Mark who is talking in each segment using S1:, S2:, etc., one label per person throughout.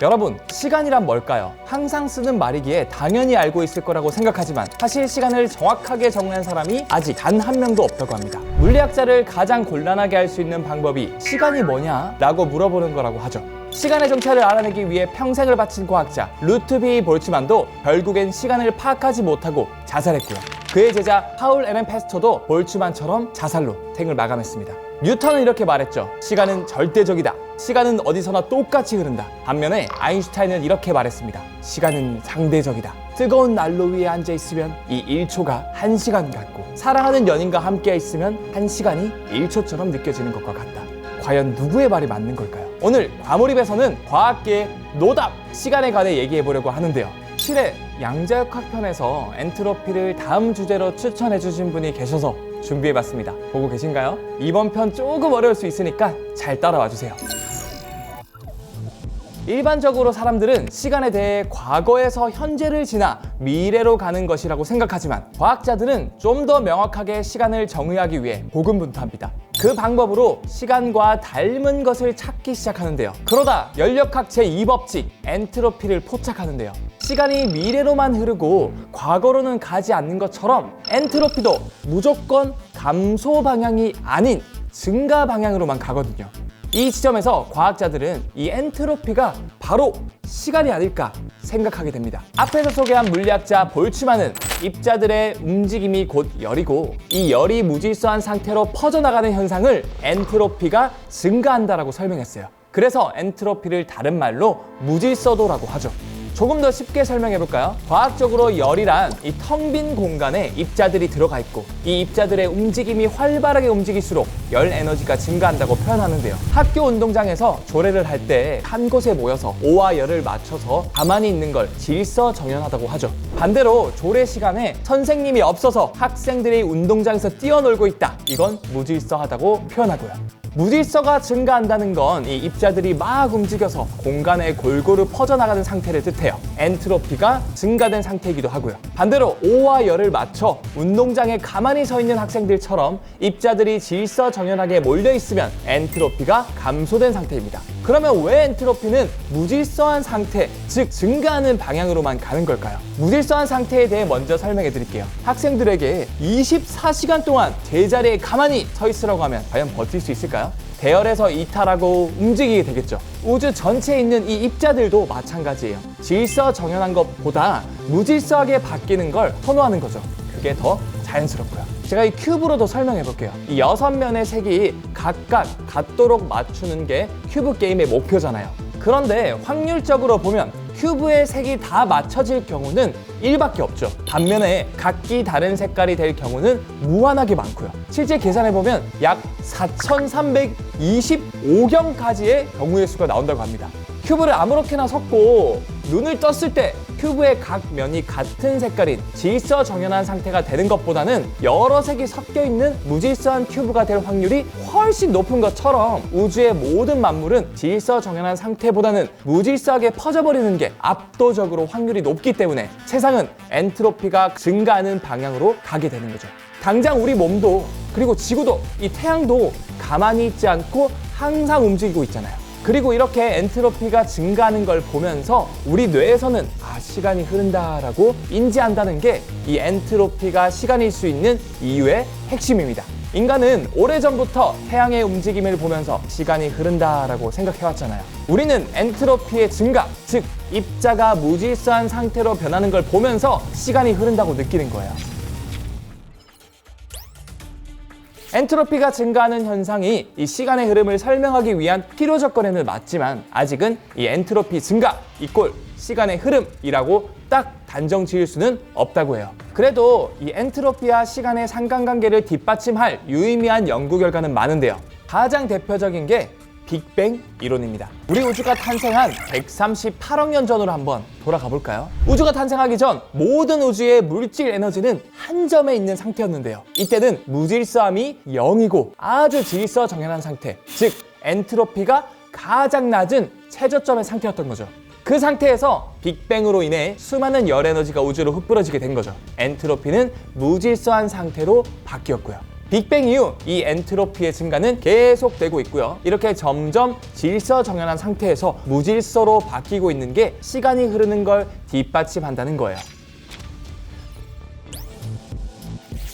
S1: 여러분, 시간이란 뭘까요? 항상 쓰는 말이기에 당연히 알고 있을 거라고 생각하지만 사실 시간을 정확하게 정의한 사람이 아직 단 한 명도 없다고 합니다. 물리학자를 가장 곤란하게 할 수 있는 방법이 시간이 뭐냐? 라고 물어보는 거라고 하죠. 시간의 정체를 알아내기 위해 평생을 바친 과학자 루트비 볼츠만도 결국엔 시간을 파악하지 못하고 자살했고요. 그의 제자 파울 에렌 페스터도 볼츠만처럼 자살로 생을 마감했습니다. 뉴턴은 이렇게 말했죠. 시간은 절대적이다. 시간은 어디서나 똑같이 흐른다. 반면에 아인슈타인은 이렇게 말했습니다. 시간은 상대적이다. 뜨거운 난로 위에 앉아 있으면 이 1초가 1시간 같고 사랑하는 연인과 함께 있으면 1시간이 1초처럼 느껴지는 것과 같다. 과연 누구의 말이 맞는 걸까요? 오늘 과몰입에서는 과학계의 노답 시간에 관해 얘기해 보려고 하는데요. 실에 양자역학 편에서 엔트로피를 다음 주제로 추천해 주신 분이 계셔서 준비해 봤습니다. 보고 계신가요? 이번 편 조금 어려울 수 있으니까 잘 따라와 주세요. 일반적으로 사람들은 시간에 대해 과거에서 현재를 지나 미래로 가는 것이라고 생각하지만 과학자들은 좀 더 명확하게 시간을 정의하기 위해 고군분투합니다. 그 방법으로 시간과 닮은 것을 찾기 시작하는데요. 그러다 연력학 제2법칙 엔트로피를 포착하는데요. 시간이 미래로만 흐르고 과거로는 가지 않는 것처럼 엔트로피도 무조건 감소 방향이 아닌 증가 방향으로만 가거든요. 이 지점에서 과학자들은 이 엔트로피가 바로 시간이 아닐까 생각하게 됩니다. 앞에서 소개한 물리학자 볼츠만은 입자들의 움직임이 곧 열이고 이 열이 무질서한 상태로 퍼져나가는 현상을 엔트로피가 증가한다라고 설명했어요. 그래서 엔트로피를 다른 말로 무질서도라고 하죠. 조금 더 쉽게 설명해 볼까요? 과학적으로 열이란 이 텅 빈 공간에 입자들이 들어가 있고 이 입자들의 움직임이 활발하게 움직일수록 열 에너지가 증가한다고 표현하는데요. 학교 운동장에서 조례를 할 때 한 곳에 모여서 오와 열을 맞춰서 가만히 있는 걸 질서 정연하다고 하죠. 반대로 조례 시간에 선생님이 없어서 학생들이 운동장에서 뛰어놀고 있다. 이건 무질서하다고 표현하고요. 무질서가 증가한다는 건 이 입자들이 막 움직여서 공간에 골고루 퍼져나가는 상태를 뜻해요. 엔트로피가 증가된 상태이기도 하고요. 반대로 오와 열을 맞춰 운동장에 가만히 서 있는 학생들처럼 입자들이 질서 정연하게 몰려 있으면 엔트로피가 감소된 상태입니다. 그러면 왜 엔트로피는 무질서한 상태, 즉 증가하는 방향으로만 가는 걸까요? 무질서한 상태에 대해 먼저 설명해 드릴게요. 학생들에게 24시간 동안 제자리에 가만히 서 있으라고 하면 과연 버틸 수 있을까요? 대열에서 이탈하고 움직이게 되겠죠. 우주 전체에 있는 이 입자들도 마찬가지예요. 질서 정연한 것보다 무질서하게 바뀌는 걸 선호하는 거죠. 그게 더 자연스럽고요. 제가 이 큐브로 더 설명해 볼게요. 이 여섯 면의 색이 각각 같도록 맞추는 게 큐브 게임의 목표잖아요. 그런데 확률적으로 보면 큐브의 색이 다 맞춰질 경우는 1밖에 없죠. 반면에 각기 다른 색깔이 될 경우는 무한하게 많고요. 실제 계산해 보면 약 4,325경까지의 경우의 수가 나온다고 합니다. 큐브를 아무렇게나 섞고 눈을 떴을 때 큐브의 각 면이 같은 색깔인 질서 정연한 상태가 되는 것보다는 여러 색이 섞여 있는 무질서한 큐브가 될 확률이 훨씬 높은 것처럼 우주의 모든 만물은 질서 정연한 상태보다는 무질서하게 퍼져버리는 게 압도적으로 확률이 높기 때문에 세상은 엔트로피가 증가하는 방향으로 가게 되는 거죠. 당장 우리 몸도 그리고 지구도 이 태양도 가만히 있지 않고 항상 움직이고 있잖아요. 그리고 이렇게 엔트로피가 증가하는 걸 보면서 우리 뇌에서는 아 시간이 흐른다라고 인지한다는 게 이 엔트로피가 시간일 수 있는 이유의 핵심입니다. 인간은 오래전부터 태양의 움직임을 보면서 시간이 흐른다라고 생각해왔잖아요. 우리는 엔트로피의 증가, 즉 입자가 무질서한 상태로 변하는 걸 보면서 시간이 흐른다고 느끼는 거예요. 엔트로피가 증가하는 현상이 이 시간의 흐름을 설명하기 위한 필요 조건에는 맞지만 아직은 이 엔트로피 증가 이꼴 시간의 흐름이라고 딱 단정 지을 수는 없다고 해요. 그래도 이 엔트로피와 시간의 상관관계를 뒷받침할 유의미한 연구 결과는 많은데요. 가장 대표적인 게 빅뱅 이론입니다. 우리 우주가 탄생한 138억 년 전으로 한번 돌아가 볼까요? 우주가 탄생하기 전 모든 우주의 물질 에너지는 한 점에 있는 상태였는데요. 이때는 무질서함이 0이고 아주 질서 정연한 상태, 즉 엔트로피가 가장 낮은 최저점의 상태였던 거죠. 그 상태에서 빅뱅으로 인해 수많은 열 에너지가 우주로 흩뿌러지게 된 거죠. 엔트로피는 무질서한 상태로 바뀌었고요. 빅뱅 이후 이 엔트로피의 증가는 계속되고 있고요. 이렇게 점점 질서 정연한 상태에서 무질서로 바뀌고 있는 게 시간이 흐르는 걸 뒷받침한다는 거예요.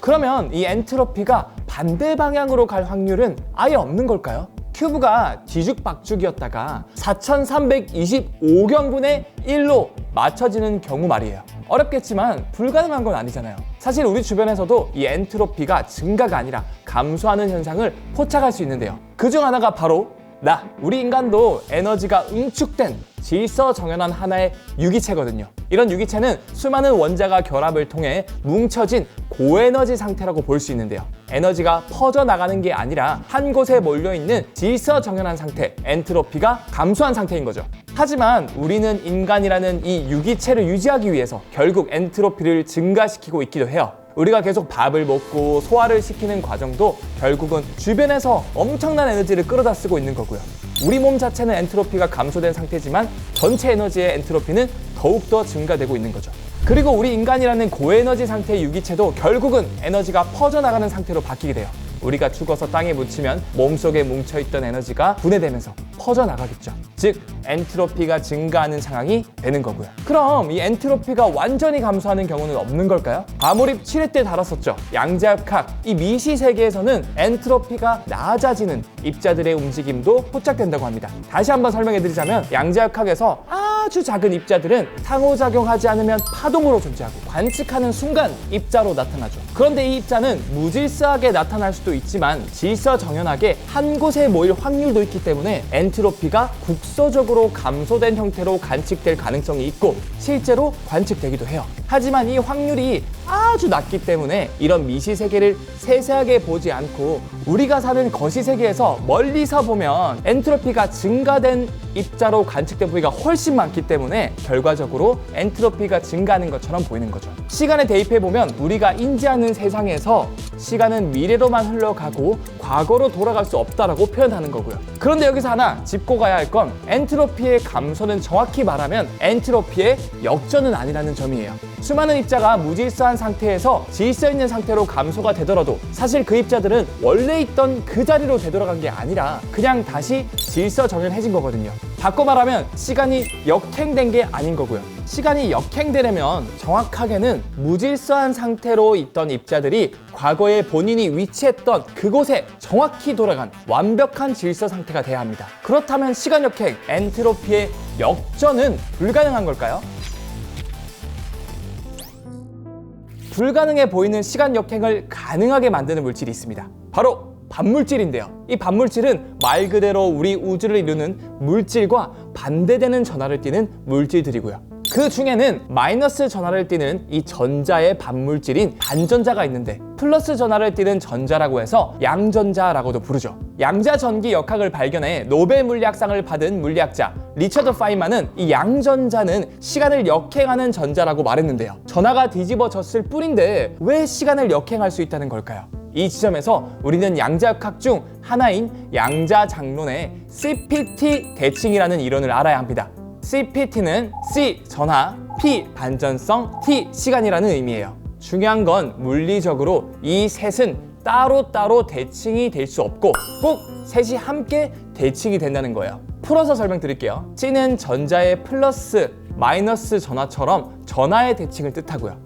S1: 그러면 이 엔트로피가 반대 방향으로 갈 확률은 아예 없는 걸까요? 큐브가 뒤죽박죽이었다가 4325경분의 1로 맞춰지는 경우 말이에요. 어렵겠지만 불가능한 건 아니잖아요. 사실 우리 주변에서도 이 엔트로피가 증가가 아니라 감소하는 현상을 포착할 수 있는데요. 그 중 하나가 바로 나, 우리 인간도 에너지가 응축된 질서 정연한 하나의 유기체거든요. 이런 유기체는 수많은 원자가 결합을 통해 뭉쳐진 고에너지 상태라고 볼 수 있는데요. 에너지가 퍼져나가는 게 아니라 한 곳에 몰려있는 질서 정연한 상태, 엔트로피가 감소한 상태인 거죠. 하지만 우리는 인간이라는 이 유기체를 유지하기 위해서 결국 엔트로피를 증가시키고 있기도 해요. 우리가 계속 밥을 먹고 소화를 시키는 과정도 결국은 주변에서 엄청난 에너지를 끌어다 쓰고 있는 거고요. 우리 몸 자체는 엔트로피가 감소된 상태지만 전체 에너지의 엔트로피는 더욱더 증가되고 있는 거죠. 그리고 우리 인간이라는 고에너지 상태의 유기체도 결국은 에너지가 퍼져나가는 상태로 바뀌게 돼요. 우리가 죽어서 땅에 묻히면 몸속에 뭉쳐있던 에너지가 분해되면서 퍼져나가겠죠. 즉, 엔트로피가 증가하는 상황이 되는 거고요. 그럼 이 엔트로피가 완전히 감소하는 경우는 없는 걸까요? 과몰입 7회 때 다뤘었죠. 양자역학, 이 미시 세계에서는 엔트로피가 낮아지는 입자들의 움직임도 포착된다고 합니다. 다시 한번 설명해 드리자면 양자역학에서 아주 작은 입자들은 상호작용하지 않으면 파동으로 존재하고 관측하는 순간 입자로 나타나죠. 그런데 이 입자는 무질서하게 나타날 수도 있지만 질서 정연하게 한 곳에 모일 확률도 있기 때문에 엔트로피가 국소적으 로 감소된 형태로 관측될 가능성이 있고 실제로 관측되기도 해요. 하지만 이 확률이 아주 낮기 때문에 이런 미시 세계를 세세하게 보지 않고 우리가 사는 거시 세계에서 멀리서 보면 엔트로피가 증가된 입자로 관측된 부위가 훨씬 많기 때문에 결과적으로 엔트로피가 증가하는 것처럼 보이는 거죠. 시간에 대입해 보면 우리가 인지하는 세상에서 시간은 미래로만 흘러가고 과거로 돌아갈 수 없다라고 표현하는 거고요. 그런데 여기서 하나 짚고 가야 할 건 엔트로피의 감소는 정확히 말하면 엔트로피의 역전은 아니라는 점이에요. 수많은 입자가 무질서한 상태 에서 질서 있는 상태로 감소가 되더라도 사실 그 입자들은 원래 있던 그 자리로 되돌아간 게 아니라 그냥 다시 질서 정연해진 거거든요. 바꿔 말하면 시간이 역행된 게 아닌 거고요. 시간이 역행되려면 정확하게는 무질서한 상태로 있던 입자들이 과거에 본인이 위치했던 그곳에 정확히 돌아간 완벽한 질서 상태가 돼야 합니다. 그렇다면 시간 역행, 엔트로피의 역전은 불가능한 걸까요? 불가능해 보이는 시간 역행을 가능하게 만드는 물질이 있습니다. 바로 반물질인데요. 이 반물질은 말 그대로 우리 우주를 이루는 물질과 반대되는 전하를 띠는 물질들이고요. 그 중에는 마이너스 전하를 띠는 이 전자의 반물질인 반전자가 있는데 플러스 전하를 띠는 전자라고 해서 양전자라고도 부르죠. 양자 전기 역학을 발견해 노벨 물리학상을 받은 물리학자 리처드 파이만은 이 양전자는 시간을 역행하는 전자라고 말했는데요. 전하가 뒤집어졌을 뿐인데 왜 시간을 역행할 수 있다는 걸까요? 이 지점에서 우리는 양자역학 중 하나인 양자장론의 CPT 대칭이라는 이론을 알아야 합니다. CPT는 C 전하, P 반전성, T 시간이라는 의미예요. 중요한 건 물리적으로 이 셋은 따로따로 대칭이 될 수 없고 꼭 셋이 함께 대칭이 된다는 거예요. 풀어서 설명드릴게요. C는 전자의 플러스, 마이너스 전하처럼 전하의 대칭을 뜻하고요.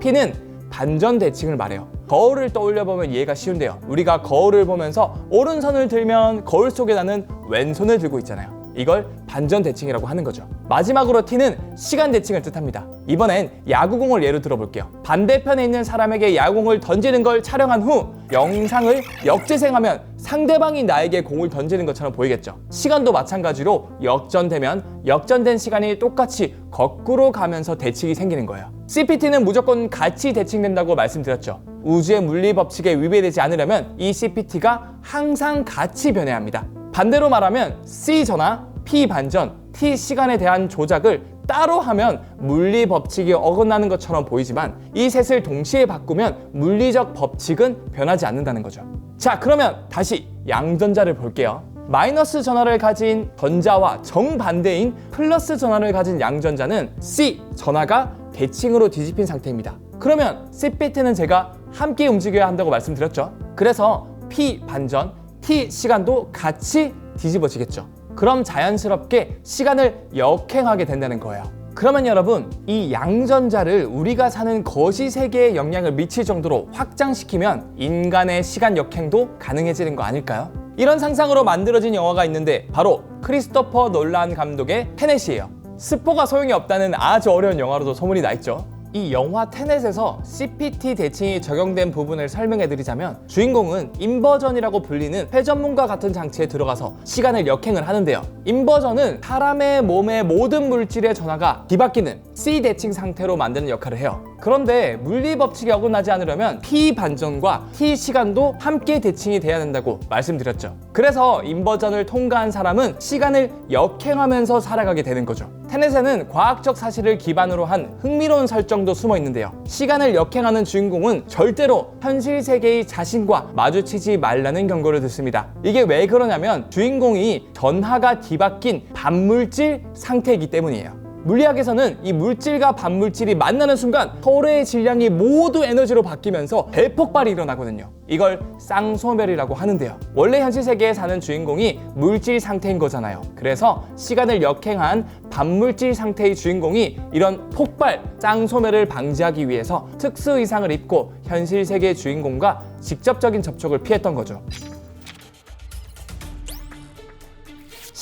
S1: P는 반전 대칭을 말해요. 거울을 떠올려 보면 이해가 쉬운데요. 우리가 거울을 보면서 오른손을 들면 거울 속에 나는 왼손을 들고 있잖아요. 이걸 반전 대칭이라고 하는 거죠. 마지막으로 T는 시간 대칭을 뜻합니다. 이번엔 야구공을 예로 들어볼게요. 반대편에 있는 사람에게 야구공을 던지는 걸 촬영한 후 영상을 역재생하면 상대방이 나에게 공을 던지는 것처럼 보이겠죠. 시간도 마찬가지로 역전되면 역전된 시간이 똑같이 거꾸로 가면서 대칭이 생기는 거예요. CPT는 무조건 같이 대칭된다고 말씀드렸죠. 우주의 물리 법칙에 위배되지 않으려면 이 CPT가 항상 같이 변해야 합니다. 반대로 말하면 C 전화, P 반전, T 시간에 대한 조작을 따로 하면 물리 법칙이 어긋나는 것처럼 보이지만 이 셋을 동시에 바꾸면 물리적 법칙은 변하지 않는다는 거죠. 자, 그러면 다시 양전자를 볼게요. 마이너스 전하를 가진 전자와 정반대인 플러스 전하를 가진 양전자는 C 전하가 대칭으로 뒤집힌 상태입니다. 그러면 CPT는 제가 함께 움직여야 한다고 말씀드렸죠. 그 그래서 P 반전, T 시간도 같이 뒤집어지겠죠. 그럼 자연스럽게 시간을 역행하게 된다는 거예요. 그러면 여러분, 이 양전자를 우리가 사는 거시 세계에 영향을 미칠 정도로 확장시키면 인간의 시간 역행도 가능해지는 거 아닐까요? 이런 상상으로 만들어진 영화가 있는데 바로 크리스토퍼 놀란 감독의 테넷이에요. 스포가 소용이 없다는 아주 어려운 영화로도 소문이 나 있죠. 이 영화 테넷에서 CPT 대칭이 적용된 부분을 설명해 드리자면 주인공은 인버전이라고 불리는 회전문과 같은 장치에 들어가서 시간을 역행을 하는데요. 인버전은 사람의 몸의 모든 물질의 전하가 뒤바뀌는 C 대칭 상태로 만드는 역할을 해요. 그런데 물리 법칙이 어긋나지 않으려면 T 반전과 T 시간도 함께 대칭이 돼야 된다고 말씀드렸죠. 그래서 인버전을 통과한 사람은 시간을 역행하면서 살아가게 되는 거죠. 테넷에는 과학적 사실을 기반으로 한 흥미로운 설정도 숨어 있는데요. 시간을 역행하는 주인공은 절대로 현실 세계의 자신과 마주치지 말라는 경고를 듣습니다. 이게 왜 그러냐면 주인공이 전하가 뒤 바뀐 반물질 상태이기 때문이에요. 물리학에서는 이 물질과 반물질이 만나는 순간 서로의 질량이 모두 에너지로 바뀌면서 대폭발이 일어나거든요. 이걸 쌍소멸이라고 하는데요. 원래 현실 세계에 사는 주인공이 물질 상태인 거잖아요. 그래서 시간을 역행한 반물질 상태의 주인공이 이런 폭발, 쌍소멸을 방지하기 위해서 특수 의상을 입고 현실 세계의 주인공과 직접적인 접촉을 피했던 거죠.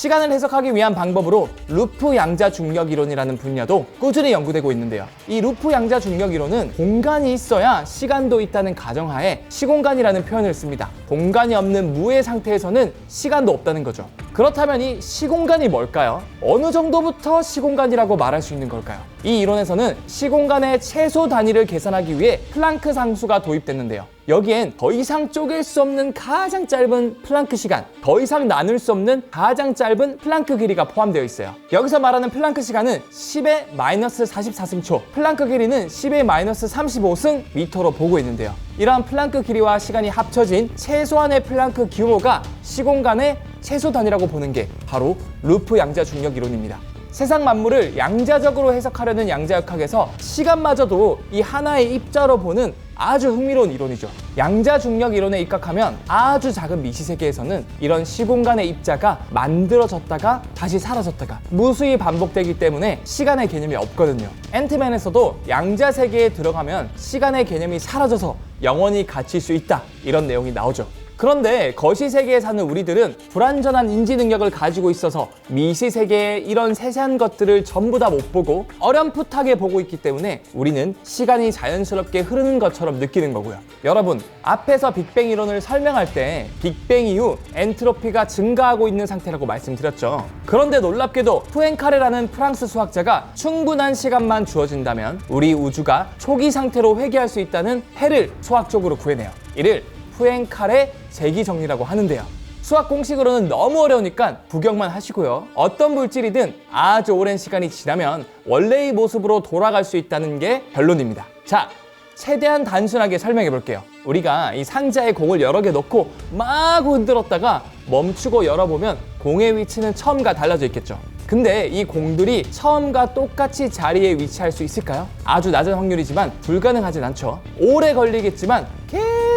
S1: 시간을 해석하기 위한 방법으로 루프 양자 중력 이론이라는 분야도 꾸준히 연구되고 있는데요. 이 루프 양자 중력 이론은 공간이 있어야 시간도 있다는 가정하에 시공간이라는 표현을 씁니다. 공간이 없는 무의 상태에서는 시간도 없다는 거죠. 그렇다면 이 시공간이 뭘까요? 어느 정도부터 시공간이라고 말할 수 있는 걸까요? 이 이론에서는 시공간의 최소 단위를 계산하기 위해 플랑크 상수가 도입됐는데요. 여기엔 더 이상 쪼갤 수 없는 가장 짧은 플랑크 시간, 더 이상 나눌 수 없는 가장 짧은 플랑크 길이가 포함되어 있어요. 여기서 말하는 플랑크 시간은 10의 마이너스 44승초, 플랑크 길이는 10의 마이너스 35승 미터로 보고 있는데요. 이러한 플랑크 길이와 시간이 합쳐진 최소한의 플랑크 규모가 시공간의 최소 단위라고 보는 게 바로 루프 양자 중력 이론입니다. 세상 만물을 양자적으로 해석하려는 양자역학에서 시간마저도 이 하나의 입자로 보는 아주 흥미로운 이론이죠. 양자 중력 이론에 입각하면 아주 작은 미시 세계에서는 이런 시공간의 입자가 만들어졌다가 다시 사라졌다가 무수히 반복되기 때문에 시간의 개념이 없거든요. 앤트맨에서도 양자 세계에 들어가면 시간의 개념이 사라져서 영원히 갇힐 수 있다 이런 내용이 나오죠. 그런데 거시 세계에 사는 우리들은 불완전한 인지 능력을 가지고 있어서 미시 세계의 이런 세세한 것들을 전부 다 못 보고 어렴풋하게 보고 있기 때문에 우리는 시간이 자연스럽게 흐르는 것처럼 느끼는 거고요. 여러분, 앞에서 빅뱅 이론을 설명할 때 빅뱅 이후 엔트로피가 증가하고 있는 상태라고 말씀드렸죠. 그런데 놀랍게도 푸엔카레라는 프랑스 수학자가 충분한 시간만 주어진다면 우리 우주가 초기 상태로 회귀할 수 있다는 해를 수학적으로 구해내요. 이를 푸엔카레 재기 정리라고 하는데요. 수학 공식으로는 너무 어려우니까 구경만 하시고요. 어떤 물질이든 아주 오랜 시간이 지나면 원래의 모습으로 돌아갈 수 있다는 게 결론입니다. 자, 최대한 단순하게 설명해 볼게요. 우리가 이 상자에 공을 여러 개 넣고 막 흔들었다가 멈추고 열어보면 공의 위치는 처음과 달라져 있겠죠. 근데 이 공들이 처음과 똑같이 자리에 위치할 수 있을까요? 아주 낮은 확률이지만 불가능하진 않죠. 오래 걸리겠지만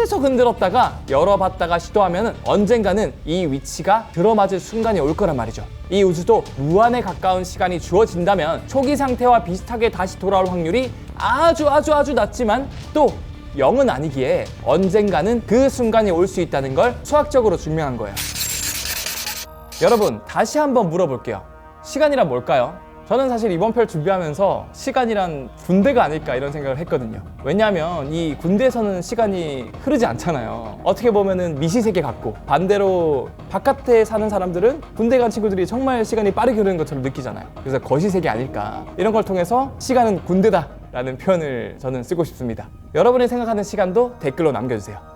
S1: 계속 흔들었다가 열어봤다가 시도하면 언젠가는 이 위치가 들어맞을 순간이 올 거란 말이죠. 이 우주도 무한에 가까운 시간이 주어진다면 초기 상태와 비슷하게 다시 돌아올 확률이 아주 아주 아주 낮지만 또 0은 아니기에 언젠가는 그 순간이 올 수 있다는 걸 수학적으로 증명한 거예요. 여러분, 다시 한번 물어볼게요. 시간이란 뭘까요? 저는 사실 이번 편 준비하면서 시간이란 군대가 아닐까 이런 생각을 했거든요. 왜냐하면 이 군대에서는 시간이 흐르지 않잖아요. 어떻게 보면은 미시세계 같고 반대로 바깥에 사는 사람들은 군대 간 친구들이 정말 시간이 빠르게 흐르는 것처럼 느끼잖아요. 그래서 거시세계 아닐까 이런 걸 통해서 시간은 군대다 라는 표현을 저는 쓰고 싶습니다. 여러분이 생각하는 시간도 댓글로 남겨주세요.